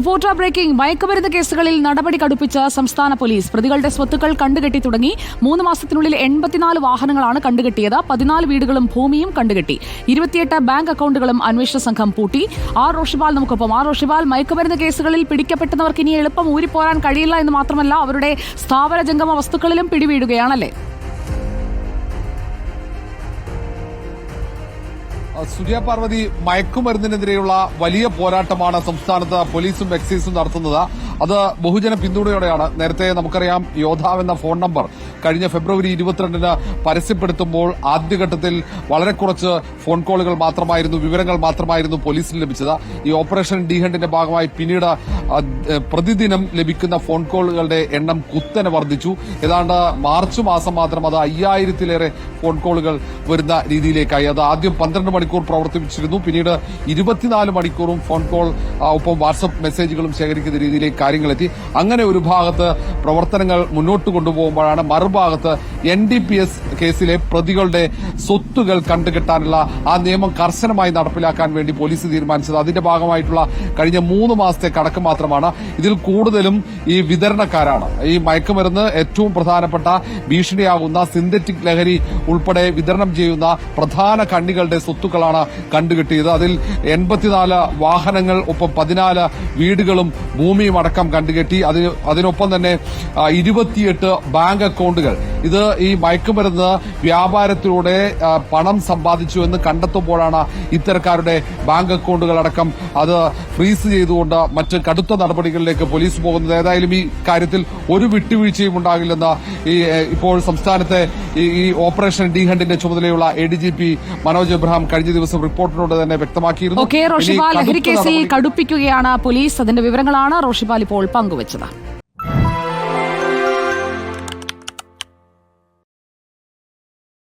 Reporter breaking. മയക്കുമരുന്ന് കേസുകളിൽ നടപടി കടുപ്പിച്ച സംസ്ഥാന പോലീസ്. പ്രതികളുടെ സ്വത്തുക്കൾ കണ്ടുകെട്ടി തുടങ്ങി. മൂന്ന് മാസത്തിനുള്ളിൽ എൺപത്തിനാല് വാഹനങ്ങളാണ് കണ്ടുകെട്ടിയത്. പതിനാല് വീടുകളും ഭൂമിയും കണ്ടുകെട്ടി. ഇരുപത്തിയെട്ട് ബാങ്ക് അക്കൗണ്ടുകളും അന്വേഷണ സംഘം പൂട്ടി. ആർ റോഷിപാൽ നമുക്കൊപ്പം. ആർ റോഷിപാൽ മയക്കുമരുന്ന് കേസുകളിൽ പിടിക്കപ്പെട്ടവർക്ക് ഇനി എളുപ്പം ഊരിപ്പോരാൻ കഴിയില്ല എന്ന് മാത്രമല്ല അവരുടെ സ്ഥാവര ജംഗമ വസ്തുക്കളിലും പിടിവീഴുകയാണല്ലേ? സുജയ പാർവതി മയക്കുമരുന്നിനെതിരെയുള്ള വലിയ പോരാട്ടമാണ് സംസ്ഥാനത്ത് പോലീസും എക്സൈസും നടത്തുന്നത്. അത് ബഹുജന പിന്തുണയോടെയാണ്. നേരത്തെ നമുക്കറിയാം യോദ്ധാവ് എന്ന ഫോൺ നമ്പർ കഴിഞ്ഞ ഫെബ്രുവരി ഇരുപത്തിരണ്ടിന് പരസ്യപ്പെടുത്തുമ്പോൾ ആദ്യഘട്ടത്തിൽ വളരെ കുറച്ച് ഫോൺ കോളുകൾ മാത്രമായിരുന്നു വിവരങ്ങൾ മാത്രമായിരുന്നു പോലീസിന് ലഭിച്ചത്. ഈ ഓപ്പറേഷൻ ഡിഹണ്ടിന്റെ ഭാഗമായി പിന്നീട് പ്രതിദിനം ലഭിക്കുന്ന ഫോൺ കോളുകളുടെ എണ്ണം കുത്തനെ വർദ്ധിച്ചു. ഏതാണ്ട് മാർച്ച് മാസം മാത്രം അത് അയ്യായിരത്തിലേറെ ഫോൺ കോളുകൾ വരുന്ന രീതിയിലേക്കായി. അത് ആദ്യം പന്ത്രണ്ട് മണിക്കൂർ പ്രവർത്തിപ്പിച്ചിരുന്നു. പിന്നീട് ഇരുപത്തിനാല് മണിക്കൂറും ഫോൺ കോൾ ഒപ്പം വാട്സപ്പ് മെസ്സേജുകളും ശേഖരിക്കുന്ന രീതിയിലേക്ക് കാര്യങ്ങളെത്തി. അങ്ങനെ ഒരു ഭാഗത്ത് പ്രവർത്തനങ്ങൾ മുന്നോട്ട് കൊണ്ടുപോകുമ്പോഴാണ് മറുഭാഗത്ത് എൻ ഡി പി എസ് കേസിലെ പ്രതികളുടെ സ്വത്തുകൾ കണ്ടുകെട്ടാനുള്ള ആ നിയമം കർശനമായി നടപ്പിലാക്കാൻ വേണ്ടി പോലീസ് തീരുമാനിച്ചത്. അതിന്റെ ഭാഗമായിട്ടുള്ള കഴിഞ്ഞ മൂന്ന് മാസത്തെ കടക്ക് മാത്രമാണ്. ഇതിൽ കൂടുതലും ഈ വിതരണക്കാരാണ്. ഈ മയക്കുമരുന്ന് ഏറ്റവും പ്രധാനപ്പെട്ട ഭീഷണിയാകുന്ന സിന്തറ്റിക് ലഹരി ഉൾപ്പെടെ വിതരണം ചെയ്യുന്ന പ്രധാന കണ്ണികളുടെ സ്വത്തുക്കളാണ് കണ്ടുകിട്ടിയത്. അതിൽ എൺപത്തിനാല് വാഹനങ്ങൾ ഒപ്പം പതിനാല് വീടുകളും ഭൂമിയും അടക്കം കണ്ടുകെട്ടി. അതിന് അതിനൊപ്പം തന്നെ ഇരുപത്തിയെട്ട് ബാങ്ക് അക്കൗണ്ടുകൾ. ഇത് ഈ മയക്കുമരുന്ന് വ്യാപാരത്തിലൂടെ പണം സമ്പാദിച്ചു എന്ന് കണ്ടെത്തുമ്പോഴാണ് ഇത്തരക്കാരുടെ ബാങ്ക് അക്കൗണ്ടുകൾ അടക്കം അത് ഫ്രീസ് ചെയ്തുകൊണ്ട് മറ്റ് കടുത്ത നടപടികളിലേക്ക് പോലീസ് പോകുന്നത്. ഏതായാലും ഈ കാര്യത്തിൽ ഒരു വിട്ടുവീഴ്ചയും ഉണ്ടാകില്ലെന്ന് ഈ ഇപ്പോൾ സംസ്ഥാനത്തെ ഈ ഓപ്പറേഷൻ ഡി ഹണ്ടിന്റെ ചുമതലയുള്ള A D G P Manoj Abraham കഴിഞ്ഞ ദിവസം റിപ്പോർട്ടിനോട് തന്നെ വ്യക്തമാക്കിയിരുന്നു. ഓക്കെ ഇനി റോഷിപാൽ ലഹരി കേസിൽ കടുപ്പിക്കുകയാണ് പോലീസ്. അതിന്റെ വിവരങ്ങളാണ് റോഷിപാൽ ഇപ്പോൾ പങ്കുവച്ചത്.